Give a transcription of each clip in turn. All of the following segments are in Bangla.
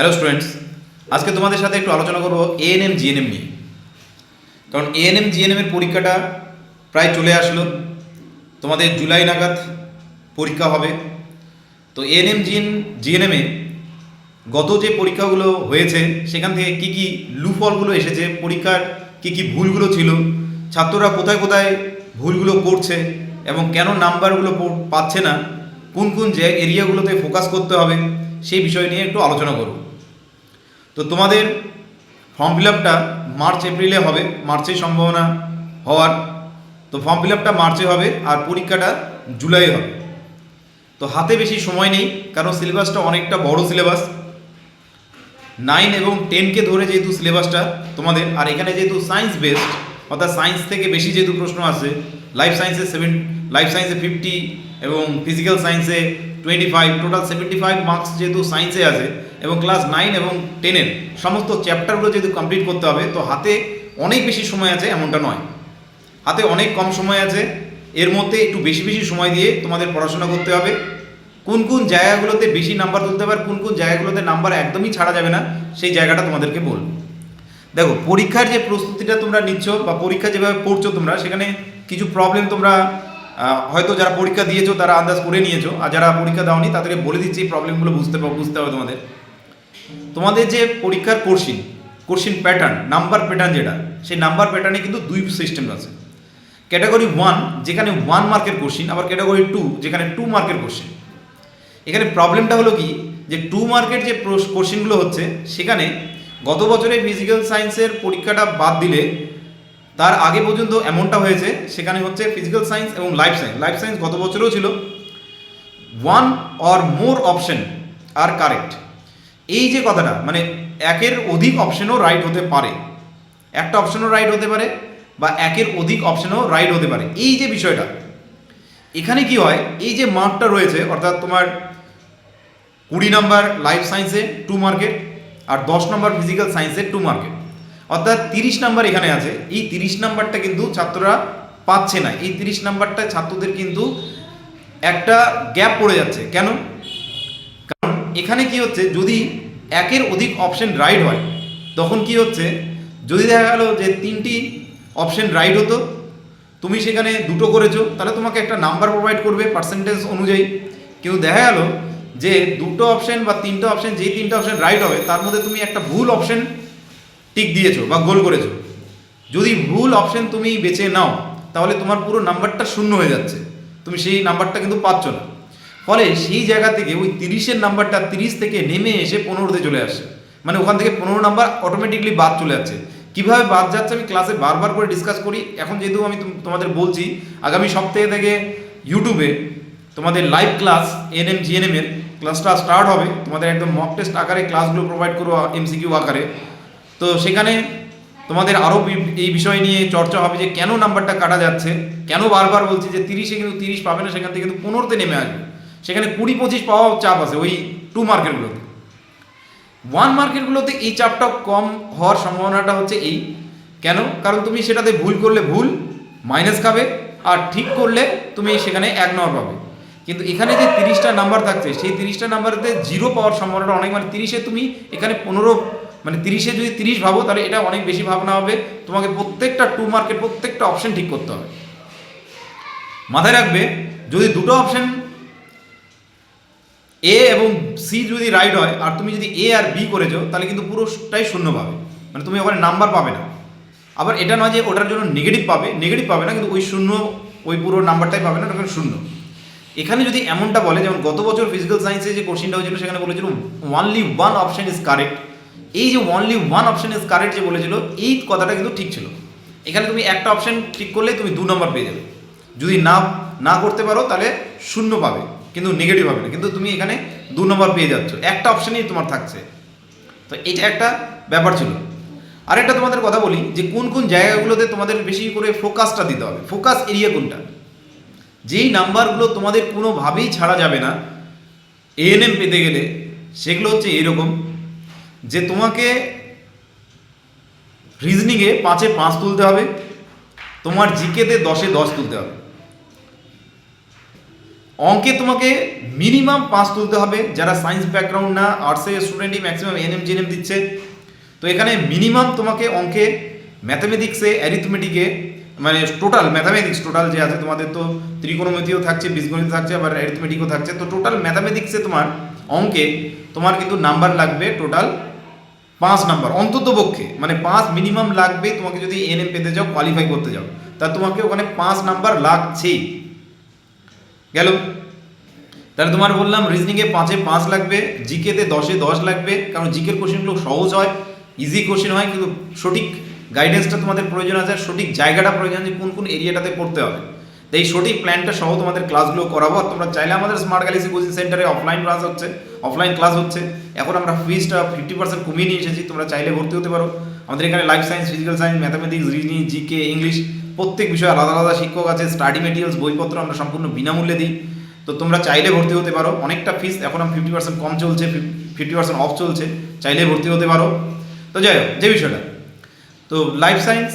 হ্যালো স্টুডেন্টস আজকে তোমাদের সাথে একটু আলোচনা করব এএনএম জিএনএম নিয়ে। কারণ এএনএম জিএনএম এর পরীক্ষাটা প্রায় চলে আসলো। তোমাদের জুলাই নাগাদ পরীক্ষা হবে। তো এএনএম জিএন জিএনএমে গত যে পরীক্ষাগুলো হয়েছে, সেখান থেকে কি কি লুফলগুলো এসেছে, পরীক্ষার কি কি ভুলগুলো ছিল, ছাত্ররা কোথায় কোথায় ভুলগুলো করছে এবং কেন নাম্বারগুলো পাচ্ছে না, কোন কোন যে এরিয়াগুলোতে ফোকাস করতে হবে, সেই বিষয় নিয়ে একটু আলোচনা করব। তো তোমাদের ফর্ম ফিল আপটা মার্চ এপ্রিলে হবে। মার্চের সম্ভাবনা হওয়ার। তো ফর্ম ফিল আপটা মার্চে হবে আর পরীক্ষাটা জুলাই হবে। তো হাতে বেশি সময় নেই, কারণ সিলেবাসটা অনেকটা বড় সিলেবাস নাইন এবং টেনকে ধরে যেহেতু সিলেবাসটা তোমাদের, আর এখানে যেহেতু সায়েন্স বেসড অর্থাৎ সায়েন্স থেকে বেশি যেহেতু প্রশ্ন আসে লাইফ সায়েন্সে সেভেন লাইফ সায়েন্সে ফিফটি এবং ফিজিক্যাল সায়েন্সে twenty five total seventy five marks যেহেতু সায়েন্সে আছে এবং ক্লাস নাইন এবং টেনের সমস্ত চ্যাপ্টারগুলো যদি কমপ্লিট করতে হবে, তো হাতে অনেক বেশি সময় আছে এমনটা নয়। হাতে অনেক কম সময় আছে, এর মধ্যে একটু বেশি বেশি সময় দিয়ে তোমাদের পড়াশোনা করতে হবে। কোন কোন জায়গাগুলোতে বেশি নাম্বার তুলতে আর কোন কোন জায়গাগুলোতে নাম্বার একদমই ছাড়া যাবে না, সেই জায়গাটা তোমাদেরকে বলব। দেখো, পরীক্ষার যে প্রস্তুতিটা তোমরা নিচ্ছ বা পরীক্ষা যেভাবে পড়ছো তোমরা, সেখানে কিছু প্রবলেম তোমরা হয়তো যারা পরীক্ষা দিয়েছ তারা আন্দাজ করে নিয়েছো। আর যারা পরীক্ষা দাওনি, তাদেরকে বলে দিচ্ছি এই প্রবলেমগুলো বুঝতে পার- বুঝতে হবে তোমাদের। তোমাদের যে পরীক্ষার কোর্সিন কোর্সিন প্যাটার্ন নাম্বার প্যাটার্ন যেটা, সেই নাম্বার প্যাটার্নে কিন্তু দুই সিস্টেম আছে। ক্যাটাগরি ওয়ান যেখানে ওয়ান মার্কের কোশ্চিন আবার ক্যাটাগরি টু যেখানে টু মার্কের কোশ্চিন এখানে প্রবলেমটা হলো কি? যে টু মার্কের যে কোশ্চিনগুলো হচ্ছে, সেখানে গত বছরে ফিজিক্যাল সায়েন্সের পরীক্ষাটা বাদ দিলে, তার আগে পর্যন্ত এমনটা হয়েছে, সেখানে হচ্ছে ফিজিক্যাল সায়েন্স এবং লাইফ সায়েন্স লাইফ সায়েন্স গত বছরেও ছিল। ওয়ান অর মোর অপশন আর কারেক্ট এই যে কথাটা মানে একের অধিক অপশনও রাইট হতে পারে। একটা অপশনও রাইট হতে পারে বা একের অধিক অপশনও রাইট হতে পারে। এই যে বিষয়টা, এখানে কি হয়, এই যে মার্কটা রয়েছে, অর্থাৎ তোমার কুড়ি নাম্বার লাইফ সায়েন্সে টু মার্কেট আর দশ নম্বর ফিজিক্যাল সায়েন্সে টু মার্কেট অর্থাৎ তিরিশ নাম্বার এখানে আছে, এই তিরিশ নাম্বারটা কিন্তু ছাত্ররা পাচ্ছে না। এই তিরিশ নাম্বারটা ছাত্রদের কিন্তু একটা গ্যাপ পড়ে যাচ্ছে। কেন? এখানে কি হচ্ছে, যদি একের অধিক অপশন রাইট হয়, তখন কি হচ্ছে, যদি দেখা গেল যে তিনটি অপশন রাইট হতো, তুমি সেখানে দুটো করেছ, তাহলে তোমাকে একটা নাম্বার প্রোভাইড করবে পার্সেন্টেজ অনুযায়ী। কিন্তু দেখা গেল যে দুটো অপশন বা তিনটে অপশন যেই তিনটে অপশন রাইট হবে, তার মধ্যে তুমি একটা ভুল অপশন টিক দিয়েছ বা গোল করেছ। যদি ভুল অপশন তুমি বেছে নাও, তাহলে তোমার পুরো নাম্বারটা শূন্য হয়ে যাচ্ছে। তুমি সেই নাম্বারটা কিন্তু পাচ্ছ না। ফলে সেই জায়গা থেকে ওই তিরিশের নাম্বারটা তিরিশ থেকে নেমে এসে পনেরোতে চলে আসে। মানে ওখান থেকে পনেরো নাম্বার অটোমেটিকলি বাদ চলে যাচ্ছে। কীভাবে বাদ যাচ্ছে আমি ক্লাসে বারবার করে ডিসকাস করি। এখন যেহেতু আমি তোম- তোমাদের বলছি, আগামী সপ্তাহে থেকে ইউটিউবে তোমাদের লাইভ ক্লাস এনএম জিএনএম এর ক্লাসটা স্টার্ট হবে। তোমাদের একদম মক টেস্ট আকারে ক্লাসগুলো প্রোভাইড করব এমসিকিউ আকারে। তো সেখানে তোমাদের আরও এই বিষয় নিয়ে চর্চা হবে যে কেন নাম্বারটা কাটা যাচ্ছে। কেন বারবার বলছি যে তিরিশে কিন্তু তিরিশ পাবে না, সেখান থেকে কিন্তু পনেরোতে নেমে আসবে। সেখানে কুড়ি পঁচিশ পাওয়াও চাপ আছে ওই টু মার্কেটগুলোতে ওয়ান মার্কেটগুলোতে এই চাপটা কম হওয়ার সম্ভাবনাটা হচ্ছে এই। কেন? কারণ তুমি সেটাতে ভুল করলে ভুল মাইনাস খাবে, আর ঠিক করলে তুমি সেখানে এক নম্বর পাবে। কিন্তু এখানে যে তিরিশটা নাম্বার থাকছে, সেই তিরিশটা নাম্বারতে জিরো পাওয়ার সম্ভাবনাটা অনেক। মানে তিরিশে তুমি এখানে পনেরো মানে তিরিশে যদি তিরিশ ভাবো, তাহলে এটা অনেক বেশি ভাবনা হবে। তোমাকে প্রত্যেকটা টু মার্কেট প্রত্যেকটা অপশন ঠিক করতে হবে। মাথায় রাখবে, যদি দুটো অপশন এ এবং সি যদি রাইট হয়, আর তুমি যদি এ আর বি করেছ, তাহলে কিন্তু পুরোটাই শূন্য পাবে। মানে তুমি ওখানে নাম্বার পাবে না। আবার এটা নয় যে ওটার জন্য নেগেটিভ পাবে নেগেটিভ পাবে না, কিন্তু ওই শূন্য, ওই পুরো নাম্বারটাই পাবে না ওখানে শূন্য। এখানে যদি এমনটা বলে, যেমন গত বছর ফিজিক্যাল সায়েন্সে যে কোশ্চিনটা হয়েছিল, সেখানে বলেছিল only one option is correct এই যে only one option is correct যে বলেছিল, এই কথাটা কিন্তু ঠিক ছিল। এখানে তুমি একটা অপশন ঠিক করলে তুমি দু নম্বর পেয়ে যাবে। যদি না না করতে পারো, তাহলে শূন্য পাবে। কিন্তু নেগেটিভ হবে না। কিন্তু তুমি এখানে দু নম্বর পেয়ে যাচ্ছ। একটা অপশনই তোমার থাকছে। তো এটা একটা ব্যাপার ছিল। আরেকটা তোমাদের কথা বলি যে কোন কোন জায়গাগুলোতে তোমাদের বেশি করে ফোকাসটা দিতে হবে। ফোকাস এরিয়া কোনটা? যেই নাম্বারগুলো তোমাদের কোনোভাবেই ছাড়া যাবে না এএনএম পেতে গেলে, সেগুলো হচ্ছে এরকম যে তোমাকে রিজনিংয়ে পাঁচে পাঁচ তুলতে হবে, তোমার জিকেতে দশে দশ তুলতে হবে। অঙ্কে তোমাকে মিনিমাম পাঁচ তুলতে হবে। যারা সায়েন্স ব্যাকগ্রাউন্ড না আর্টসের স্টুডেন্টই ম্যাক্সিমাম এনএম জিএনএম দিচ্ছে। তো এখানে মিনিমাম তোমাকে অঙ্কে ম্যাথামেটিক্সে অ্যারিথমেটিকে মানে টোটাল ম্যাথামেটিক্স টোটাল যে আছে তোমাদের তো ত্রিকোণমিতিও থাকছে, বীজগণিত থাকছে, আবার অ্যারিথমেটিকও থাকছে। তো টোটাল ম্যাথামেটিক্সে তোমার অঙ্কে তোমার কিন্তু নাম্বার লাগবে টোটাল পাঁচ নাম্বার অন্তত পক্ষে মানে পাঁচ মিনিমাম লাগবে তোমাকে যদি এনএম পেতে যাও কোয়ালিফাই করতে যাও। তা তোমাকে ওখানে পাঁচ নাম্বার লাগছেই। গেল। তাহলে তোমার বললাম রিজনিংয়ে পাঁচে পাঁচ লাগবে জিকেতে দশে দশ লাগবে, কারণ জিকের কোশ্চেনগুলো সহজ হয় ইজি কোশ্চেন হয়, কিন্তু সঠিক গাইডেন্সটা তোমাদের প্রয়োজন আছে সঠিক জায়গাটা প্রয়োজন যে কোন কোন এরিয়াটাতে পড়তে হবে। তো এই সঠিক প্ল্যানটা সহ তোমাদের ক্লাসগুলো করাবো, আর তোমরা চাইলে আমাদের স্মার্ট গ্যালাক্সি কোচিং সেন্টারে অফলাইন ক্লাস হচ্ছে অফলাইন ক্লাস হচ্ছে। এখন আমরা ফিজটা ফিফটি পার্সেন্ট কমিয়ে নিয়ে এসেছি, তোমরা চাইলে ভর্তি হতে পারো। আমাদের এখানে life science physical science mathematics reasoning GK English প্রত্যেক বিষয়ে আলাদা আলাদা শিক্ষক আছে স্টাডি মেটেরিয়ালস বইপত্র আমরা সম্পূর্ণ বিনামূল্যে দিই। তো তোমরা চাইলে ভর্তি হতে পারো। অনেকটা ফিস এখন ফিফটি পার্সেন্ট কম চলছে ফিফটি পার্সেন্ট অফ চলছে। চাইলে ভর্তি হতে পারো। তো যাই হোক, যে বিষয়টা। তো লাইফ সায়েন্স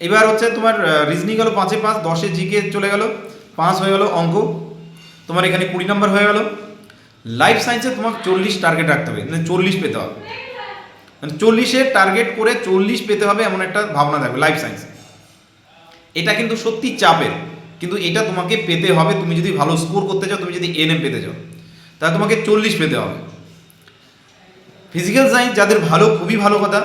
এবার হচ্ছে তোমার রিজনিং গেল পাঁচে পাঁচ, দশে জিকে চলে গেল, পাঁচ হয়ে গেল অঙ্ক। তোমার এখানে কুড়ি নাম্বার হয়ে গেল। লাইফ সায়েন্সে তোমাকে চল্লিশ টার্গেট রাখতে হবে মানে চল্লিশ পেতে হবে। মানে চল্লিশে টার্গেট করে চল্লিশ পেতে হবে এমন একটা ভাবনা থাকবে লাইফ সায়েন্সে এটা কিন্তু সত্যি চাপের। কিন্তু এটা তোমাকে পেতে হবে, তুমি যদি ভালো স্কোর করতে চাও, তুমি যদি এনএম পেতে চাও। তাহলে তোমাকে চল্লিশ পেতে হবে। ফিজিক্যাল সায়েন্স যাদের ভালো, খুবই ভালো কথা,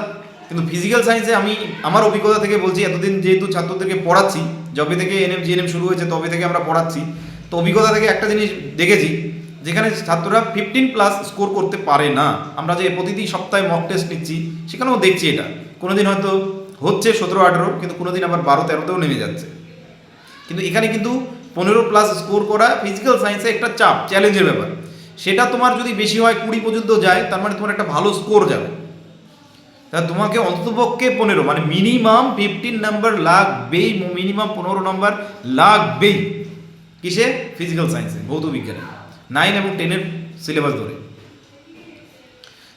কিন্তু ফিজিক্যাল সায়েন্সে আমি আমার অভিজ্ঞতা থেকে বলছি, এতদিন যেহেতু ছাত্রদেরকে পড়াচ্ছি, যবে থেকে এনএম জিএনএম শুরু হয়েছে, তবে থেকে আমরা পড়াচ্ছি, তো অভিজ্ঞতা থেকে একটা জিনিস দেখেছি, যেখানে ছাত্ররা ফিফটিন প্লাস স্কোর করতে পারে না। আমরা যে প্রতিটি সপ্তাহে মক টেস্ট নিচ্ছি, সেখানেও দেখছি এটা। কোনোদিন হয়তো হচ্ছে সতেরো আঠেরো, কিন্তু কোনোদিন আবার বারো তেরোতেও নেমে যাচ্ছে। কিন্তু এখানে কিন্তু পনেরো প্লাস স্কোর করা ফিজিক্যাল সায়েন্সে একটা চাপ চ্যালেঞ্জের ব্যাপার। সেটা তোমার যদি বেশি হয় কুড়ি পর্যন্ত যায়, তার মানে তোমার একটা ভালো স্কোর যাবে। তা তোমাকে অন্ততপক্ষে পনেরো মানে মিনিমাম ফিফটিন নাম্বার লাগবেই মিনিমাম পনেরো নাম্বার লাগবেই। কিসে? ফিজিক্যাল সায়েন্সে ভৌত বিজ্ঞানে। নাইন এবং টেনের সিলেবাস ধরে।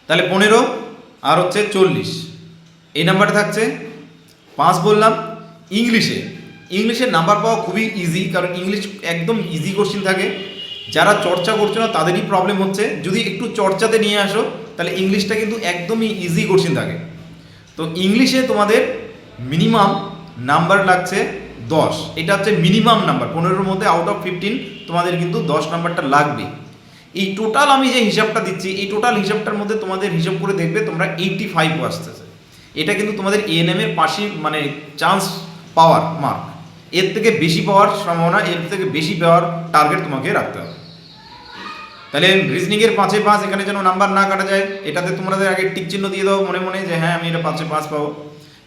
তাহলে পনেরো আর হচ্ছে চল্লিশ। এই নাম্বারটা থাকছে পাঁচ বললাম ইংলিশে ইংলিশের নাম্বার পাওয়া খুবই ইজি কারণ ইংলিশ একদম ইজি কোশ্চিন থাকে। যারা চর্চা করছে না, তাদেরই প্রবলেম হচ্ছে। যদি একটু চর্চাতে নিয়ে আসো, তাহলে ইংলিশটা কিন্তু একদমই ইজি কোশ্চিন থাকে। তো ইংলিশে তোমাদের মিনিমাম নাম্বার লাগছে দশ। এটা হচ্ছে মিনিমাম নাম্বার পনেরোর মধ্যে আউট অফ ফিফটিন তোমাদের কিন্তু দশ নাম্বারটা লাগবে। এই টোটাল আমি যে হিসাবটা দিচ্ছি, এই টোটাল হিসাবটার মধ্যে তোমাদের হিসাব করে দেখবে, তোমরা এইটটি ফাইভ আসতেছে। এটা কিন্তু তোমাদের এএনএম এর পাশে মানে চান্স পাওয়ার মার্ক এর থেকে বেশি পাওয়ার সম্ভাবনা, এর থেকে বেশি পাওয়ার টার্গেট তোমাকে রাখতে হবে। তাহলে রিজনিংয়ের পাঁচে পাঁচ, এখানে যেন নাম্বার না কাটা যায়, এটাতে তোমাদের আগে টিক চিহ্ন দিয়ে দাও মনে মনে যে হ্যাঁ আমি এটা পাঁচে পাঁচ পাবো।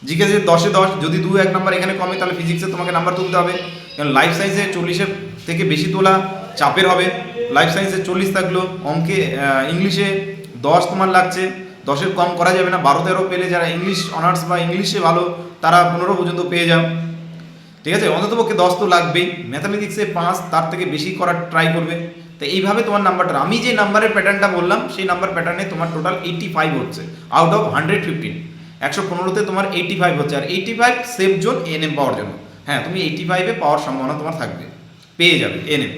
জিজ্ঞেসে দশে দশ, যদি দু এক নাম্বার এখানে কমে, তাহলে ফিজিক্সে তোমাকে নাম্বার তুলতে হবে। কারণ লাইফ সায়েন্সে চল্লিশের থেকে বেশি তোলা চাপের হবে। লাইফ সায়েন্সে চল্লিশ থাকল, অঙ্কে ইংলিশে দশ তোমার লাগছে। দশের কম করা যাবে না। বারো তেরো পেলে যারা ইংলিশ, অনার্স বা ইংলিশে ভালো, তারা পনেরো পর্যন্ত পেয়ে যাও। ঠিক আছে? অন্ততপক্ষে দশ তো লাগবেই। ম্যাথামেটিক্সে পাঁচ, তার থেকে বেশি করার ট্রাই করবে। তো এইভাবে তোমার নাম্বারটা আমি যে নাম্বারের প্যাটার্নটা বললাম, সেই নাম্বার প্যাটার্নে তোমার টোটাল এইটটি ফাইভ হচ্ছে। আউট অফ হান্ড্রেড ফিফটিন একশো পনেরোতে তোমার এইটটি ফাইভ হচ্ছে। আর এইটটি ফাইভ সেফ জোন এনএম পাওয়ার জন্য। হ্যাঁ তুমি এইটটি ফাইভে পাওয়ার সম্ভাবনা তোমার থাকবে। পেয়ে যাবে এনএম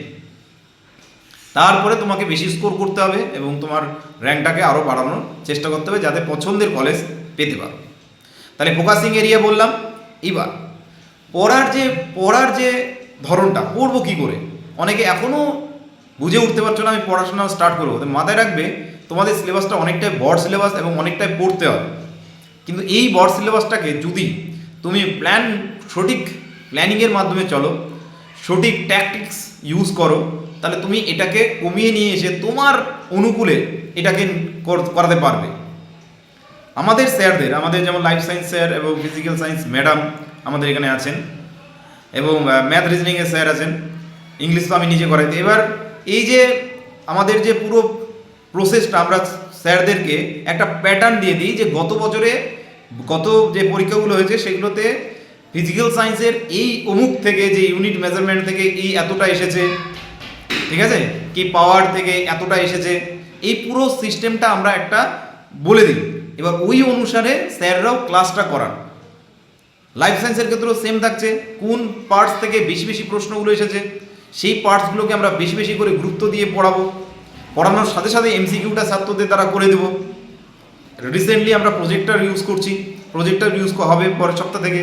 তারপরে তোমাকে বেশি স্কোর করতে হবে এবং তোমার র্যাঙ্কটাকে আরও বাড়ানোর চেষ্টা করতে হবে যাতে পছন্দের কলেজ পেতে পারো। তাহলে ফোকাসিং এরিয়া বললাম, এবার পড়ার যে পড়ার যে ধরনটা, পড়ব কী করে? অনেকে এখনও বুঝে উঠতে পারছ না আমি পড়াশোনা স্টার্ট করব। মাথায় রাখবে, তোমাদের সিলেবাসটা অনেকটাই বড় সিলেবাস এবং অনেকটাই পড়তে হবে। কিন্তু এই বড় সিলেবাসটাকে যদি তুমি প্ল্যান সঠিক প্ল্যানিংয়ের মাধ্যমে চলো, সঠিক ট্যাকটিক্স ইউজ করো তাহলে তুমি এটাকে কমিয়ে নিয়ে এসে তোমার অনুকূলে এটাকে করাতে পারবে। আমাদের স্যারদের, আমাদের যেমন লাইফ সায়েন্স স্যার এবং ফিজিক্যাল সায়েন্স ম্যাডাম আমাদের এখানে আছেন এবং ম্যাথ রিজনিংয়ের স্যার আছেন ইংলিশ তো আমি নিজে করাই এবার এই যে আমাদের যে পুরো প্রসেসটা আমরা স্যারদেরকে একটা প্যাটার্ন দিয়ে দিই যে গত বছরে গত যে পরীক্ষাগুলো হয়েছে সেগুলোতে ফিজিক্যাল সায়েন্সের এই অমুক থেকে যে ইউনিট মেজারমেন্ট থেকে এই এতটা এসেছে ঠিক আছে? কি পাওয়ার থেকে এতটা এসেছে? এই পুরো সিস্টেমটা আমরা একটা বলে দিই। এবার ওই অনুসারে স্যাররাও ক্লাসটা করান। লাইফ সায়েন্সের ক্ষেত্রেও সেম থাকছে। কোন পার্টস থেকে বেশি বেশি প্রশ্নগুলো এসেছে? সেই পার্টসগুলোকে আমরা বেশি বেশি করে গুরুত্ব দিয়ে পড়াবো। পড়ানোর সাথে সাথে এমসিকিউটা ছাত্রদের তারা করে দেবো। রিসেন্টলি আমরা প্রজেক্টর ইউজ করছি। প্রজেক্টার ইউজ হবে পরের সপ্তাহ থেকে।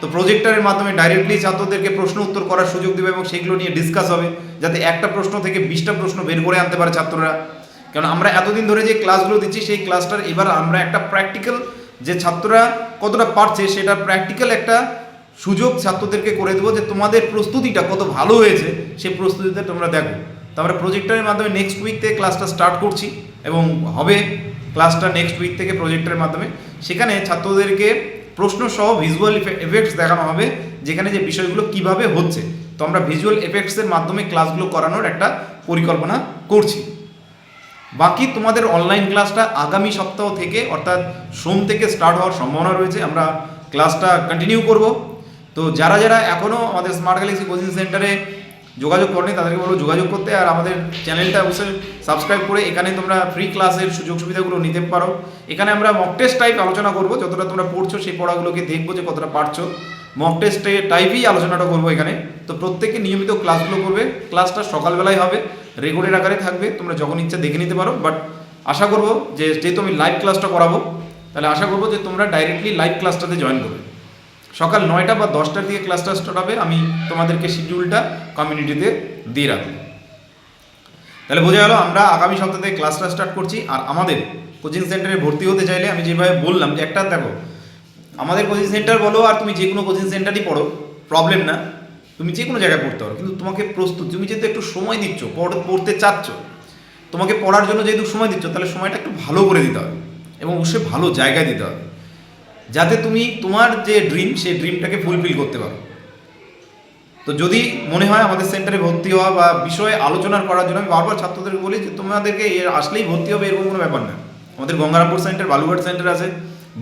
তো প্রজেক্টরের মাধ্যমে ডাইরেক্টলি ছাত্রদেরকে প্রশ্ন উত্তর করার সুযোগ দেবে এবং সেগুলো নিয়ে ডিসকাস হবে, যাতে একটা প্রশ্ন থেকে বিশটা প্রশ্ন বের করে আনতে পারে ছাত্ররা। কারণ আমরা এতদিন ধরে যে ক্লাসগুলো দিচ্ছি, সেই ক্লাসটার এবার আমরা একটা প্র্যাকটিক্যাল যে ছাত্ররা কতটা পারছে সেটা প্র্যাকটিক্যাল একটা সুযোগ ছাত্রদেরকে করে দেবো যে তোমাদের প্রস্তুতিটা কত ভালো হয়েছে, সেই প্রস্তুতিটা তোমরা দেখো। তো আমরা প্রজেক্টরের মাধ্যমে নেক্সট উইক থেকে ক্লাসটা স্টার্ট করছি এবং হবে ক্লাসটা নেক্সট উইক থেকে প্রজেক্টরের মাধ্যমে। সেখানে ছাত্রদেরকে প্রশ্ন সহ ভিজুয়াল এফেক্টস দেখানো হবে, যেখানে যে বিষয়গুলো কীভাবে হচ্ছে। তো আমরা ভিজুয়াল এফেক্টসের মাধ্যমে ক্লাসগুলো করানোর একটা পরিকল্পনা করছি। বাকি তোমাদের অনলাইন ক্লাসটা আগামী সপ্তাহ থেকে, অর্থাৎ সোম থেকে স্টার্ট হওয়ার সম্ভাবনা রয়েছে, আমরা ক্লাসটা কন্টিনিউ করব। তো যারা যারা এখনও আমাদের স্মার্ট গ্যালাক্সি কোচিং সেন্টারে যোগাযোগ করেনি, তাদেরকে বলব যোগাযোগ করতে আর আমাদের চ্যানেলটা অবশ্যই সাবস্ক্রাইব করে, এখানে তোমরা ফ্রি ক্লাসের সুযোগ সুবিধাগুলো নিতে পারো। এখানে আমরা মক টেস্ট টাইপ আলোচনা করব, যতটা তোমরা পড়ছো সেই পড়াগুলোকে দেখব যে কতটা পারছ। মক টেস্টে টাইপই আলোচনাটা করব এখানে। তো প্রত্যেকে নিয়মিত ক্লাসগুলো করবে ক্লাসটা সকালবেলায় হবে রেকর্ডের আকারে থাকবে, তোমরা যখন ইচ্ছা দেখে নিতে পারো। বাট আশা করব যে যেহেতু আমি লাইভ ক্লাসটা করাবো, তাহলে আশা করব যে তোমরা ডাইরেক্টলি লাইভ ক্লাসটাতে জয়েন করবে। সকাল নয়টা বা দশটার দিকে ক্লাসটা স্টার্ট হবে, আমি তোমাদেরকে শিডিউলটা কমিউনিটিতে দিয়ে রাখব। তাহলে বোঝা গেল, আমরা আগামী সপ্তাহ থেকে ক্লাসটা স্টার্ট করছি, আর আমাদের কোচিং সেন্টারে ভর্তি হতে চাইলে আমি যেভাবে বললাম যে একটা দেখো, আমাদের কোচিং সেন্টার বলো আর তুমি যে কোনো কোচিং সেন্টারই পড়ো প্রবলেম না। তুমি যে কোনো জায়গায় পড়তে পারো, কিন্তু তোমাকে প্রস্তুত, তুমি যেহেতু একটু সময় দিচ্ছ, পড়- পড়তে চাচ্ছ, তোমাকে পড়ার জন্য যেহেতু সময় দিচ্ছ, তাহলে সময়টা একটু ভালো করে দিতে হবে এবং অবশ্যই ভালো জায়গায় দিতে হবে। যাতে তুমি তোমার যে ড্রিম সেই ড্রিমটাকে ফুলফিল করতে পারো। তো যদি মনে হয় আমাদের সেন্টারে ভর্তি হওয়া বা বিষয়ে আলোচনা করার জন্য, আমি বারবার ছাত্রদেরকে বলি যে তোমাদেরকে এর আসলেই ভর্তি হবে এরকম কোনো ব্যাপার না। আমাদের গঙ্গারামপুর সেন্টার বালুঘাট সেন্টার আছে।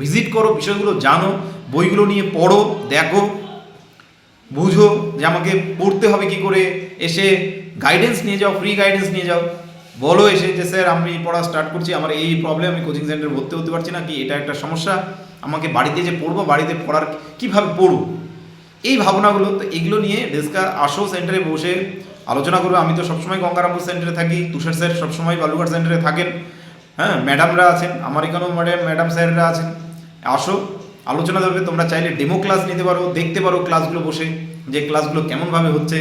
ভিজিট করো, বিষয়গুলো জানো, বইগুলো নিয়ে পড়ো, দেখো, বুঝো যে আমাকে পড়তে হবে কি করে। এসে গাইডেন্স নিয়ে যাও ফ্রি গাইডেন্স নিয়ে যাও। বলো এসে যে, স্যার, আমি পড়া স্টার্ট করছি, আমার এই প্রবলেম আমি কোচিং সেন্টারে ভর্তি হতে পারছি না, কি এটা একটা সমস্যা? আমাকে বাড়িতে যে পড়ব, বাড়িতে পড়ার কীভাবে পড়ব? এই ভাবনাগুলো তো এগুলো নিয়ে ডেস্কা আসো সেন্টারে বসে আলোচনা করবে। আমি তো সবসময় গঙ্গারামপুর সেন্টারে থাকি, তুষার স্যার সবসময় বালুঘাট সেন্টারে থাকেন। হ্যাঁ ম্যাডামরা আছেন, আমার এখানেও ম্যাডাম ম্যাডাম স্যাররা আছেন। আসো, আলোচনা করবে তোমরা চাইলে ডেমো ক্লাস নিতে পারো, দেখতে পারো ক্লাসগুলো বসে, যে ক্লাসগুলো কেমনভাবে হচ্ছে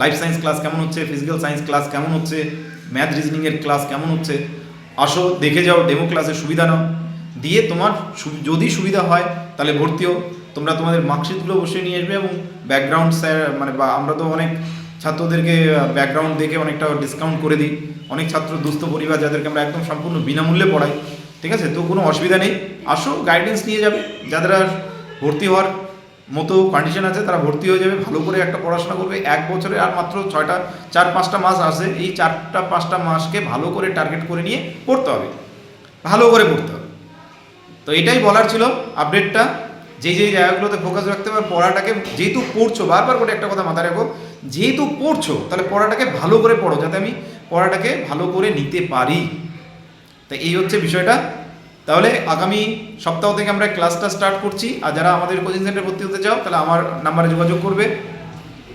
লাইফ সায়েন্স ক্লাস কেমন হচ্ছে ফিজিক্যাল সায়েন্স ক্লাস কেমন হচ্ছে ম্যাথ রিজনিংয়ের ক্লাস কেমন হচ্ছে। আসো, দেখে যাও ডেমো ক্লাসের সুবিধা নাও। দিয়ে তোমার যদি সুবিধা হয়, তাহলে ভর্তি হও তোমরা তোমাদের মার্কশিটগুলো বসে নিয়ে আসবে এবং ব্যাকগ্রাউন্ড স্যার মানে বা আমরা তো অনেক ছাত্রদেরকে ব্যাকগ্রাউন্ড দেখে অনেকটা ডিসকাউন্ট করে দিই। অনেক ছাত্র, দুস্থ পরিবার যাদেরকে আমরা একদম সম্পূর্ণ বিনামূল্যে পড়াই। ঠিক আছে? তো কোনো অসুবিধা নেই। আসো গাইডেন্স নিয়ে যাবে। যাদের ভর্তি হওয়ার মতো কন্ডিশন আছে, তারা ভর্তি হয়ে যাবে। ভালো করে একটা পড়াশোনা করবে। এক বছরে আর মাত্র ছয়টা, চার, পাঁচটা মাস আসে। এই চারটা, পাঁচটা মাসকে ভালো করে টার্গেট করে নিয়ে পড়তে হবে। ভালো করে পড়তে হবে। তো এটাই বলার ছিল আপডেটটা যে যে জায়গাগুলোতে ফোকাস রাখতে হবে, পড়াটাকে যেহেতু পড়ছো, বারবার করে একটা কথা মাথায় রাখো, যেহেতু পড়ছো, তাহলে পড়াটাকে ভালো করে পড়ো, যাতে আমি পড়াটাকে ভালো করে নিতে পারি। তো এই হচ্ছে বিষয়টা। তাহলে আগামী সপ্তাহ থেকে আমরা ক্লাসটা স্টার্ট করছি। আর যারা আমাদের কোচিং সেন্টারে ভর্তি হতে চাও, তাহলে আমার নাম্বারে যোগাযোগ করবে।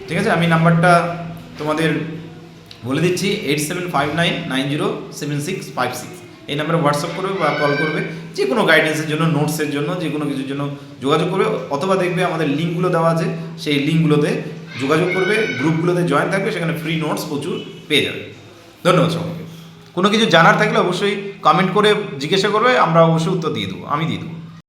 ঠিক আছে? আমি নাম্বারটা তোমাদের বলে দিচ্ছি eight seven five nine nine zero seven six five six এই নাম্বারে হোয়াটসঅ্যাপ করবে বা কল করবে। যে কোনো গাইডেন্সের জন্য নোটসের জন্য যে কোনো কিছুর জন্য যোগাযোগ করবে, অথবা দেখবে আমাদের লিঙ্কগুলো দেওয়া আছে, সেই লিঙ্কগুলোতে যোগাযোগ করবে গ্রুপগুলোতে জয়েন থাকবে, সেখানে ফ্রি নোটস প্রচুর পেয়ে যাবে। ধন্যবাদ সবাইকে। কোনো কিছু জানার থাকলে অবশ্যই কমেন্ট করে জিজ্ঞাসা করবে, আমরা অবশ্যই উত্তর দিয়ে দেবো, আমি দিয়ে দেবো।